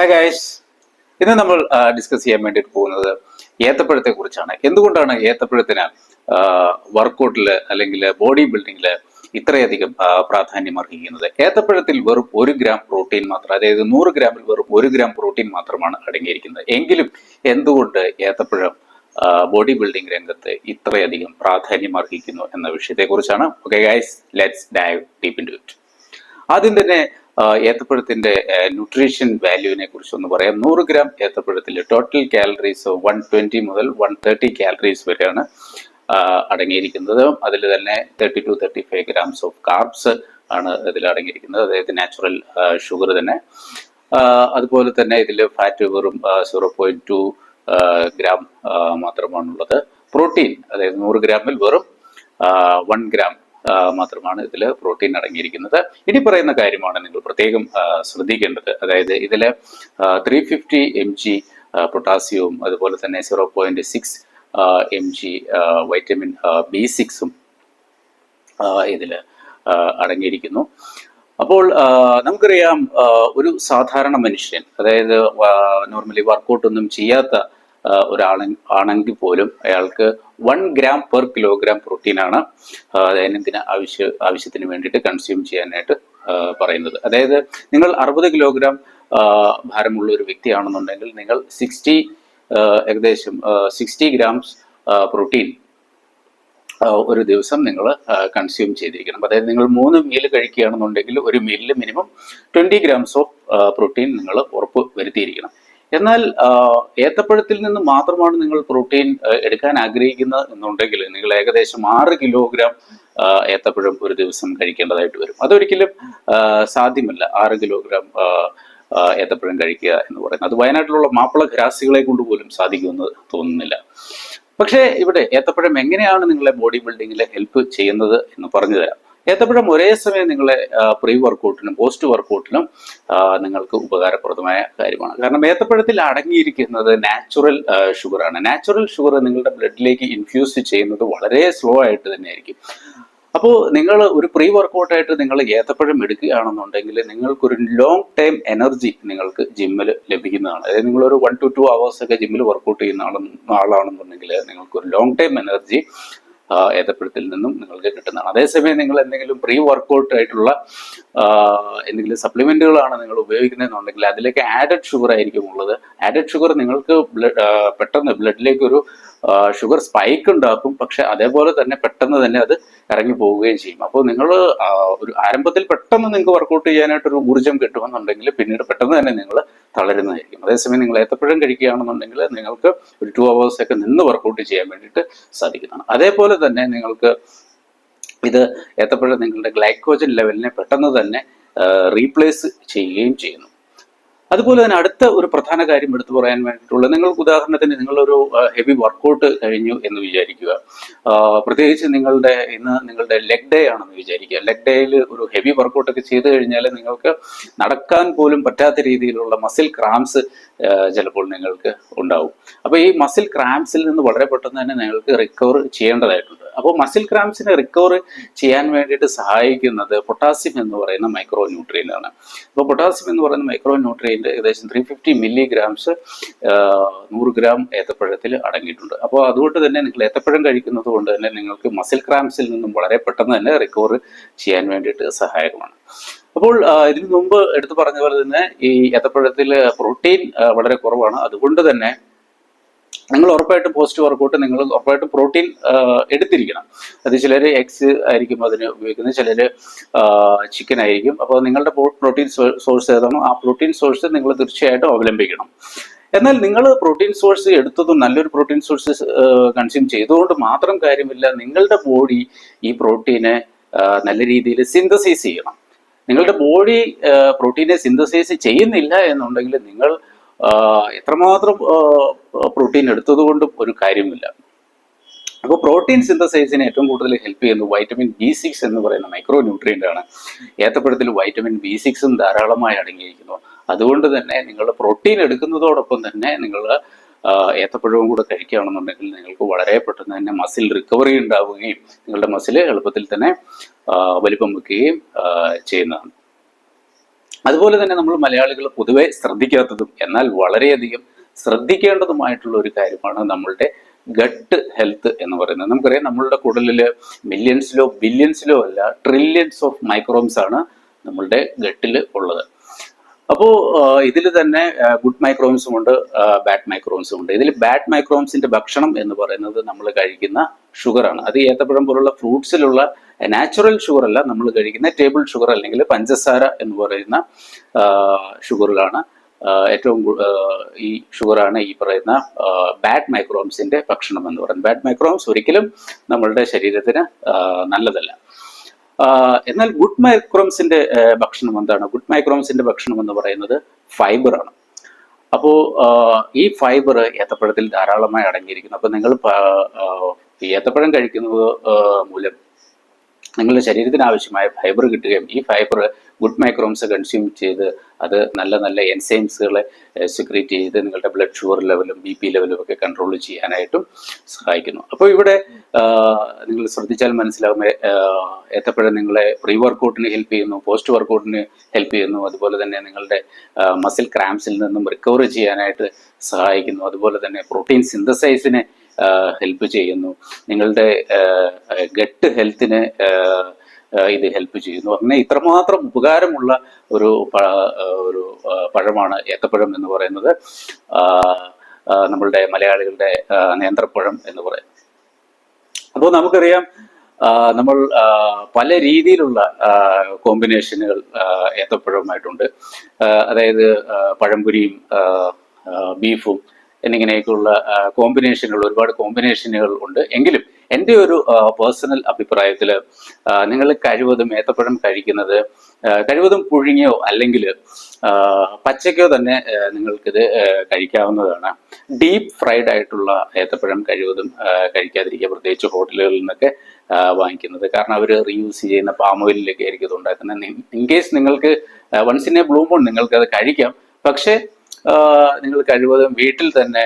Hi guys ഇന്ന് നമ്മൾ discuss ചെയ്യാൻ വേണ്ടിയിട്ട് പോകുന്നത് ഏത്തപ്പഴത്തെ കുറിച്ചാണ്. എന്തുകൊണ്ടാണ് ഏത്തപ്പഴത്തിന് വർക്കൗട്ടിൽ അല്ലെങ്കിൽ ബോഡി ബിൽഡിങ്ങിൽ ഇത്രയധികം പ്രാധാന്യം അർഹിക്കുന്നത്? ഏത്തപ്പഴത്തിൽ വെറും ഒരു ഗ്രാം പ്രോട്ടീൻ മാത്രം അതായത് നൂറ് ഗ്രാമിൽ വെറും ഒരു ഗ്രാം പ്രോട്ടീൻ മാത്രമാണ് അടങ്ങിയിരിക്കുന്നത്. എങ്കിലും എന്തുകൊണ്ട് ഏത്തപ്പഴം ബോഡി ബിൽഡിംഗ് രംഗത്ത് ഇത്രയധികം പ്രാധാന്യം അർഹിക്കുന്നു എന്ന വിഷയത്തെക്കുറിച്ചാണ്. Okay guys let's dive deep into it ആദ്യം തന്നെ ഏത്തപ്പഴത്തിന്റെ ന്യൂട്രീഷൻ വാല്യൂവിനെ കുറിച്ച് ഒന്ന് പറയാം. നൂറ് ഗ്രാം ഏത്തപ്പഴത്തിൽ ടോട്ടൽ കാലറീസ് വൺ ട്വന്റി മുതൽ വൺ തേർട്ടി കാലറീസ് വരെയാണ് അടങ്ങിയിരിക്കുന്നത്. അതിൽ തന്നെ thirty two thirty five grams of carbs ആണ് ഇതിൽ അടങ്ങിയിരിക്കുന്നത്. അതായത് നാച്ചുറൽ ഷുഗർ തന്നെ. അതുപോലെ തന്നെ ഇതിൽ ഫാറ്റ് വെറും സീറോ പോയിന്റ് ടു ഗ്രാം മാത്രമാണുള്ളത്. പ്രോട്ടീൻ അതായത് നൂറ് ഗ്രാമിൽ വെറും വൺ ഗ്രാം മാത്രമാണ് ഇതിൽ പ്രോട്ടീൻ അടങ്ങിയിരിക്കുന്നത്. ഇനി പറയുന്ന കാര്യമാണ് നിങ്ങൾ പ്രത്യേകം ശ്രദ്ധിക്കേണ്ടത്. അതായത് ഇതിൽ ത്രീ ഫിഫ്റ്റി എം ജി പൊട്ടാസ്യവും അതുപോലെ തന്നെ zero point six M G vitamin B സിക്സും ഇതിൽ അടങ്ങിയിരിക്കുന്നു. അപ്പോൾ നമുക്കറിയാം ഒരു സാധാരണ മനുഷ്യൻ അതായത് നോർമലി വർക്കൗട്ട് ഒന്നും ചെയ്യാത്ത ഒരാളെ ആണെങ്കിൽ പോലും അയാൾക്ക് വൺ ഗ്രാം പെർ കിലോഗ്രാം പ്രോട്ടീനാണ് ദൈനംദിന ആവശ്യ ആവശ്യത്തിന് വേണ്ടിയിട്ട് കൺസ്യൂം ചെയ്യാനായിട്ട് പറയുന്നത്. അതായത് നിങ്ങൾ അറുപത് കിലോഗ്രാം ഭാരമുള്ള ഒരു വ്യക്തിയാണെന്നുണ്ടെങ്കിൽ നിങ്ങൾ സിക്സ്റ്റി ഏകദേശം സിക്സ്റ്റി ഗ്രാംസ് പ്രോട്ടീൻ ഒരു ദിവസം നിങ്ങൾ കൺസ്യൂം ചെയ്തിരിക്കണം. അതായത് നിങ്ങൾ മൂന്ന് മീൽ കഴിക്കുകയാണെന്നുണ്ടെങ്കിൽ ഒരു മീലിൽ minimum twenty grams of protein നിങ്ങൾ ഉറപ്പ് വരുത്തിയിരിക്കണം. എന്നാൽ ഏത്തപ്പഴത്തിൽ നിന്ന് മാത്രമാണ് നിങ്ങൾ പ്രോട്ടീൻ എടുക്കാൻ ആഗ്രഹിക്കുന്നത് എന്നുണ്ടെങ്കിൽ നിങ്ങൾ ഏകദേശം ആറ് കിലോഗ്രാം ഏത്തപ്പഴം ഒരു ദിവസം കഴിക്കേണ്ടതായിട്ട് വരും. അതൊരിക്കലും സാധ്യമല്ല. ആറ് കിലോഗ്രാം ഏത്തപ്പഴം കഴിക്കുക എന്ന് പറയുന്നത്. അത് വയനാട്ടിലുള്ള മാപ്പിള ഗ്രാസികളെ കൊണ്ട് പോലും സാധിക്കുമെന്ന് തോന്നുന്നില്ല. പക്ഷേ ഇവിടെ ഏത്തപ്പഴം എങ്ങനെയാണ് നിങ്ങളെ ബോഡി ബിൽഡിങ്ങിൽ ഹെൽപ്പ് ചെയ്യുന്നത് എന്ന് പറഞ്ഞു തരാം. ഏത്തപ്പഴം ഒരേ സമയം നിങ്ങളെ പ്രീ വർക്കൗട്ടിനും പോസ്റ്റ് വർക്കൗട്ടിനും നിങ്ങൾക്ക് ഉപകാരപ്രദമായ കാര്യമാണ്. കാരണം ഏത്തപ്പഴത്തിൽ അടങ്ങിയിരിക്കുന്നത് നാച്ചുറൽ ഷുഗറാണ്. നാച്ചുറൽ ഷുഗർ നിങ്ങളുടെ ബ്ലഡിലേക്ക് ഇൻഫ്യൂസ് ചെയ്യുന്നത് വളരെ സ്ലോ ആയിട്ട് തന്നെയായിരിക്കും. അപ്പോൾ നിങ്ങൾ ഒരു പ്രീ വർക്കൗട്ടായിട്ട് നിങ്ങൾ ഏത്തപ്പഴം എടുക്കുകയാണെന്നുണ്ടെങ്കിൽ നിങ്ങൾക്കൊരു ലോങ് ടൈം എനർജി നിങ്ങൾക്ക് ജിമ്മിൽ ലഭിക്കുന്നതാണ്. അതായത് നിങ്ങളൊരു വൺ ടു ടു അവേഴ്സ് ഒക്കെ ജിമ്മിൽ വർക്കൗട്ട് ചെയ്യുന്ന ആളാണെന്നുണ്ടെങ്കിൽ നിങ്ങൾക്കൊരു ലോങ് ടൈം എനർജി ഏത്തപ്പഴത്തിൽ നിന്നും നിങ്ങൾക്ക് കിട്ടുന്നതാണ്. അതേസമയം നിങ്ങൾ എന്തെങ്കിലും പ്രീ വർക്കൗട്ട് ആയിട്ടുള്ള എന്തെങ്കിലും സപ്ലിമെന്റുകളാണ് നിങ്ങൾ ഉപയോഗിക്കുന്നതെന്നുണ്ടെങ്കിൽ അതിലേക്ക് ആഡഡ് ഷുഗർ ആയിരിക്കും ഉള്ളത്. ആഡഡ് ഷുഗർ നിങ്ങൾക്ക് ബ്ലഡ് പെട്ടെന്ന് ബ്ലഡിലേക്ക് ഒരു ഷുഗർ സ്പൈക്ക് ഉണ്ടാക്കും. പക്ഷെ അതേപോലെ തന്നെ പെട്ടെന്ന് തന്നെ അത് ഇറങ്ങി പോവുകയും ചെയ്യും. അപ്പോൾ നിങ്ങൾ ഒരു ആരംഭത്തിൽ പെട്ടെന്ന് നിങ്ങൾക്ക് വർക്കൗട്ട് ചെയ്യാനായിട്ടൊരു ഊർജം കിട്ടുമെന്നുണ്ടെങ്കിൽ പിന്നീട് പെട്ടെന്ന് തന്നെ നിങ്ങൾ തളരുന്നതായിരിക്കും. അതേസമയം നിങ്ങൾ ഏത്തപ്പഴം കഴിക്കുകയാണെന്നുണ്ടെങ്കിൽ നിങ്ങൾക്ക് ഒരു ടു അവേഴ്സ് ഒക്കെ നിന്ന് വർക്കൗട്ട് ചെയ്യാൻ വേണ്ടിയിട്ട് സാധിക്കുന്നതാണ്. അതേപോലെ തന്നെ നിങ്ങൾക്ക് ഇത് ഏത്തപ്പഴം നിങ്ങളുടെ ഗ്ലൈക്കോജൻ ലെവലിനെ പെട്ടെന്ന് തന്നെ റീപ്ലേസ് ചെയ്യുകയും ചെയ്യുന്നു. അതുപോലെ തന്നെ അടുത്ത ഒരു പ്രധാന കാര്യം എടുത്തു പറയാൻ വേണ്ടിയിട്ടുള്ളത് നിങ്ങൾക്ക് ഉദാഹരണത്തിന് നിങ്ങളൊരു ഹെവി വർക്കൗട്ട് കഴിഞ്ഞു എന്ന് വിചാരിക്കുക. പ്രത്യേകിച്ച് നിങ്ങളുടെ ഇന്ന് നിങ്ങളുടെ ലെഗ് ഡേ ആണെന്ന് വിചാരിക്കുക. ലെഗ് ഡേയിൽ ഒരു ഹെവി വർക്കൗട്ട് ഒക്കെ ചെയ്തു കഴിഞ്ഞാൽ നിങ്ങൾക്ക് നടക്കാൻ പോലും പറ്റാത്ത രീതിയിലുള്ള മസിൽ ക്രാംസ് ചിലപ്പോൾ നിങ്ങൾക്ക് ഉണ്ടാവും. അപ്പോൾ ഈ മസിൽ ക്രാംസിൽ നിന്ന് വളരെ പെട്ടെന്ന് തന്നെ നിങ്ങൾക്ക് റിക്കവർ ചെയ്യേണ്ടതായിട്ടുണ്ട്. അപ്പോൾ മസിൽ ക്രാംസിനെ റിക്കവർ ചെയ്യാൻ വേണ്ടിയിട്ട് സഹായിക്കുന്നത് പൊട്ടാസ്യം എന്ന് പറയുന്ന മൈക്രോ ന്യൂട്രിയൻ ആണ്. അപ്പോൾ പൊട്ടാസ്യം എന്ന് പറയുന്ന മൈക്രോ ന്യൂട്രിയന്റ് ഏകദേശം three fifty milligrams gram ഏത്തപ്പഴത്തിൽ അടങ്ങിയിട്ടുണ്ട്. അപ്പോൾ അതുകൊണ്ട് തന്നെ നിങ്ങൾ ഏത്തപ്പഴം കഴിക്കുന്നത് കൊണ്ട് തന്നെ നിങ്ങൾക്ക് മസിൽ ക്രാംസിൽ നിന്നും വളരെ പെട്ടെന്ന് തന്നെ റിക്കവർ ചെയ്യാൻ വേണ്ടിയിട്ട് സഹായകമാണ്. അപ്പോൾ ഇതിനു മുമ്പ് എടുത്തു പറഞ്ഞ പോലെ തന്നെ ഈ ഏത്തപ്പഴത്തിൽ പ്രോട്ടീൻ വളരെ കുറവാണ്. അതുകൊണ്ട് തന്നെ നിങ്ങൾ ഉറപ്പായിട്ടും പോസ്റ്റ് വർക്കൗട്ട് നിങ്ങൾ ഉറപ്പായിട്ടും പ്രോട്ടീൻ എടുത്തിരിക്കണം. അത് ചിലർ എഗ്സ് ആയിരിക്കും അതിന് ഉപയോഗിക്കുന്നത് ചിലർ ചിക്കൻ ആയിരിക്കും. അപ്പോൾ നിങ്ങളുടെ പ്രോട്ടീൻ സോഴ്സ് ഏതാണോ? ആ പ്രോട്ടീൻ സോഴ്സ് നിങ്ങൾ തീർച്ചയായിട്ടും അവലംബിക്കണം. എന്നാൽ നിങ്ങൾ പ്രോട്ടീൻ സോഴ്സ് എടുത്തതും നല്ലൊരു പ്രോട്ടീൻ സോഴ്സ് കൺസ്യൂം ചെയ്തുകൊണ്ട് മാത്രം കാര്യമില്ല നിങ്ങളുടെ ബോഡി ഈ പ്രോട്ടീനെ നല്ല രീതിയിൽ സിന്തസൈസ് ചെയ്യണം. നിങ്ങളുടെ ബോഡി പ്രോട്ടീനെ സിന്തസൈസ് ചെയ്യുന്നില്ല എന്നുണ്ടെങ്കിൽ നിങ്ങൾ എത്രമാത്രം പ്രോട്ടീൻ എടുത്തത് കൊണ്ടും ഒരു കാര്യമില്ല. അപ്പോൾ പ്രോട്ടീൻ സിന്തസൈസിന് ഏറ്റവും കൂടുതൽ ഹെൽപ്പ് ചെയ്യുന്നത് വൈറ്റമിൻ ബി സിക്സ് എന്ന് പറയുന്ന മൈക്രോ ന്യൂട്രിയന്റ് ആണ്. ഏത്തപ്പഴത്തിൽ വൈറ്റമിൻ ബി സിക്സും ധാരാളമായി അടങ്ങിയിരിക്കുന്നു. അതുകൊണ്ട് തന്നെ നിങ്ങൾ പ്രോട്ടീൻ എടുക്കുന്നതോടൊപ്പം തന്നെ നിങ്ങൾ ഏത്തപ്പഴവും കൂടെ കഴിക്കുകയാണെന്നുണ്ടെങ്കിൽ നിങ്ങൾക്ക് വളരെ പെട്ടെന്ന് തന്നെ മസിൽ റിക്കവറി ഉണ്ടാവുകയും നിങ്ങളുടെ മസിൽ എളുപ്പത്തിൽ തന്നെ വലിപ്പം വെക്കുകയും ചെയ്യുന്നതാണ്. അതുപോലെ തന്നെ നമ്മൾ മലയാളികൾ പൊതുവെ ശ്രദ്ധിക്കാത്തതും എന്നാൽ വളരെയധികം ശ്രദ്ധിക്കേണ്ടതുമായിട്ടുള്ള ഒരു കാര്യമാണ് നമ്മളുടെ ഗട്ട് ഹെൽത്ത് എന്ന് പറയുന്നത്. നമുക്കറിയാം നമ്മളുടെ കുടലിൽ മില്യൺസിലോ ബില്യൺസിലോ അല്ല ട്രില്യൺസ് ഓഫ് മൈക്രോംസ് ആണ് നമ്മളുടെ ഗട്ടിൽ ഉള്ളത്. അപ്പോൾ ഇതിൽ തന്നെ ഗുഡ് മൈക്രോംസും ഉണ്ട് ബാഡ് മൈക്രോംസും ഉണ്ട്. ഇതിൽ ബാഡ് മൈക്രോംസിന്റെ ഭക്ഷണം എന്ന് പറയുന്നത് നമ്മൾ കഴിക്കുന്ന ഷുഗറാണ് അത് ഏത്തപ്പഴം പോലുള്ള ഫ്രൂട്ട്സിലുള്ള നാച്ചുറൽ ഷുഗർ അല്ല നമ്മൾ കഴിക്കുന്ന ടേബിൾ ഷുഗർ അല്ലെങ്കിൽ പഞ്ചസാര എന്ന് പറയുന്ന ഷുഗറുകളാണ് ഏറ്റവും ഈ ഷുഗറാണ് ഈ പറയുന്ന ബാഡ് മൈക്രോംസിന്റെ ഭക്ഷണം എന്ന് പറയുന്നത്. ബാഡ് മൈക്രോംസ് ഒരിക്കലും നമ്മളുടെ ശരീരത്തിന് നല്ലതല്ല. എന്നാൽ ഗുഡ് മൈക്രോംസിന്റെ ഭക്ഷണം എന്താണ്? ഗുഡ് മൈക്രോംസിന്റെ ഭക്ഷണം എന്ന് പറയുന്നത് ഫൈബർ ആണ് അപ്പോൾ ഈ ഫൈബർ ഏത്തപ്പഴത്തിൽ ധാരാളമായി അടങ്ങിയിരിക്കുന്നു. അപ്പോൾ നിങ്ങൾ ഏത്തപ്പഴം കഴിക്കുന്നത് മൂലം നിങ്ങളുടെ ശരീരത്തിന് ആവശ്യമായ ഫൈബർ കിട്ടുകയും ഈ ഫൈബർ ഗുഡ് മൈക്രോംസ് കൺസ്യൂം ചെയ്ത് അത് നല്ല നല്ല എൻസൈംസുകളെ സെക്രീറ്റ് ചെയ്ത് നിങ്ങളുടെ ബ്ലഡ് ഷുഗർ ലെവലും ബി പി ലെവലും ഒക്കെ കൺട്രോൾ ചെയ്യാനായിട്ടും സഹായിക്കുന്നു. അപ്പോൾ ഇവിടെ നിങ്ങൾ ശ്രദ്ധിച്ചാൽ മനസ്സിലാകും എത്തപ്പോഴും നിങ്ങളെ പ്രീ വർക്കൗട്ടിന് ഹെൽപ്പ് ചെയ്യുന്നു പോസ്റ്റ് വർക്കൗട്ടിന് ഹെൽപ്പ് ചെയ്യുന്നു അതുപോലെ തന്നെ നിങ്ങളുടെ മസിൽ ക്രാംസിൽ നിന്നും റിക്കവർ ചെയ്യാനായിട്ട് സഹായിക്കുന്നു അതുപോലെ തന്നെ പ്രോട്ടീൻ സിന്തസൈസിനെ ഹെൽപ്പ് ചെയ്യുന്നു. നിങ്ങളുടെ ഗട്ട് ഹെൽത്തിന് ഇത് ഹെൽപ്പ് ചെയ്യുന്നു. അങ്ങനെ ഇത്രമാത്രം ഉപകാരമുള്ള ഒരു ഒരു പഴമാണ് ഏത്തപ്പഴം എന്ന് പറയുന്നത്. നമ്മളുടെ മലയാളികളുടെ നേന്ത്രപ്പഴം എന്ന് പറയുന്നത് അപ്പോൾ നമുക്കറിയാം നമ്മൾ പല രീതിയിലുള്ള കോമ്പിനേഷനുകൾ ഏത്തപ്പഴവുമായിട്ടുണ്ട്. അതായത് പഴംപുരിയും ബീഫും എന്നിങ്ങനെയൊക്കെയുള്ള കോമ്പിനേഷനുകൾ ഒരുപാട് കോമ്പിനേഷനുകൾ ഉണ്ട്. എങ്കിലും എന്റെ ഒരു പേഴ്സണൽ അഭിപ്രായത്തിൽ നിങ്ങൾ കഴിവതും ഏത്തപ്പഴം കഴിക്കുന്നത് കഴിവതും പുഴുങ്ങിയോ അല്ലെങ്കിൽ പച്ചയ്ക്കോ തന്നെ നിങ്ങൾക്കിത് കഴിക്കാവുന്നതാണ്. ഡീപ്പ് ഫ്രൈഡ് ആയിട്ടുള്ള ഏത്തപ്പഴം കഴിവതും കഴിക്കാതിരിക്കുക പ്രത്യേകിച്ച് ഹോട്ടലുകളിൽ നിന്നൊക്കെ വാങ്ങിക്കുന്നത്. കാരണം അവർ റീയൂസ് ചെയ്യുന്ന പാമോയിലൊക്കെ ആയിരിക്കും ഇത് ഉണ്ടാക്കുന്നത്. ഇൻ കേസ് നിങ്ങൾക്ക് വൺസിനെ ഇൻ എ ബ്ലൂ മൂൺ നിങ്ങൾക്ക് അത് കഴിക്കാം. പക്ഷേ നിങ്ങൾ കഴിവതും വീട്ടിൽ തന്നെ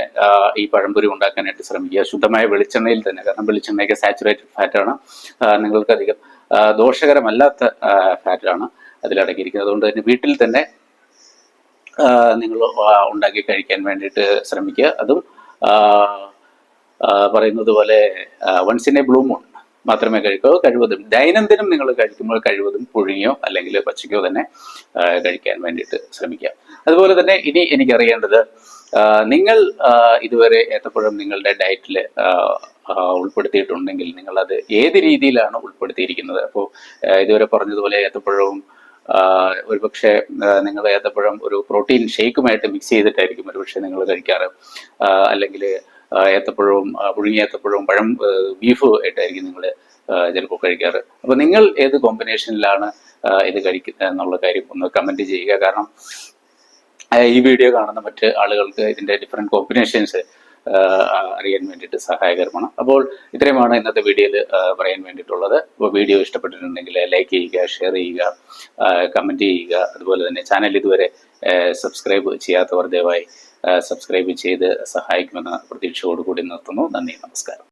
ഈ പഴംപൊരി ഉണ്ടാക്കാനായിട്ട് ശ്രമിക്കുക. ശുദ്ധമായ വെളിച്ചെണ്ണയിൽ തന്നെ കാരണം വെളിച്ചെണ്ണയൊക്കെ സാച്ചുറേറ്റഡ് ഫാറ്റാണ്. നിങ്ങൾക്കധികം ദോഷകരമല്ലാത്ത ഫാറ്റാണ് അതിലടങ്ങിയിരിക്കുന്നത് അതുകൊണ്ട് തന്നെ വീട്ടിൽ തന്നെ നിങ്ങൾ ഉണ്ടാക്കി കഴിക്കാൻ വേണ്ടിയിട്ട് ശ്രമിക്കുക. അതും പറയുന്നത് പോലെ വൺസ് ഇൻ എ മാത്രമേ കഴിക്കാവൂ കഴിവതും ദൈനംദിനം നിങ്ങൾ കഴിക്കുമ്പോൾ കഴിവതും പുഴുങ്ങിയോ അല്ലെങ്കിൽ പച്ചയ്ക്കോ തന്നെ കഴിക്കാൻ വേണ്ടിയിട്ട് ശ്രമിക്കുക. അതുപോലെ തന്നെ ഇനി എനിക്കറിയേണ്ടത് നിങ്ങൾ ഇതുവരെ ഏത്തപ്പഴം നിങ്ങളുടെ ഡയറ്റിൽ ഉൾപ്പെടുത്തിയിട്ടുണ്ടെങ്കിൽ നിങ്ങൾ അത് ഏത് രീതിയിലാണ് ഉൾപ്പെടുത്തിയിരിക്കുന്നത്? അപ്പോൾ ഇതുവരെ പറഞ്ഞതുപോലെ ഏത്തപ്പഴവും ഒരുപക്ഷെ നിങ്ങൾ ഏത്തപ്പഴം ഒരു പ്രോട്ടീൻ ഷേക്കുമായിട്ട് മിക്സ് ചെയ്തിട്ടായിരിക്കും ഒരുപക്ഷെ നിങ്ങൾ കഴിക്കാറ്. അല്ലെങ്കിൽ ഏത്തപ്പഴവും പുഴുങ്ങിയ ഏത്തപ്പഴവും പഴം ബീഫ് ആയിട്ടായിരിക്കും നിങ്ങൾ ചിലപ്പോൾ കഴിക്കാറ്. അപ്പോൾ നിങ്ങൾ ഏത് കോമ്പിനേഷനിലാണ് ഇത് കഴിക്കുന്നത് എന്നുള്ള കാര്യം ഒന്ന് കമന്റ് ചെയ്യുക. കാരണം ഈ വീഡിയോ കാണുന്ന മറ്റ് ആളുകൾക്ക് ഇതിന്റെ ഡിഫറെന്റ് കോമ്പിനേഷൻസ് അറിയാൻ വേണ്ടിയിട്ട് സഹായകരമാണ്. അപ്പോൾ ഇത്രയുമാണ് ഇന്നത്തെ വീഡിയോയിൽ പറയാൻ വേണ്ടിയിട്ടുള്ളത്. അപ്പോൾ വീഡിയോ ഇഷ്ടപ്പെട്ടിട്ടുണ്ടെങ്കിൽ ലൈക്ക് ചെയ്യുക ഷെയർ ചെയ്യുക കമന്റ് ചെയ്യുക. അതുപോലെ തന്നെ ചാനൽ ഇതുവരെ സബ്സ്ക്രൈബ് ചെയ്യാത്തവർ ദയവായി സബ്സ്ക്രൈബ് ചെയ്ത് സഹായിക്കുമെന്ന പ്രതീക്ഷയോടുകൂടി നിർത്തുന്നു. നന്ദി നമസ്കാരം.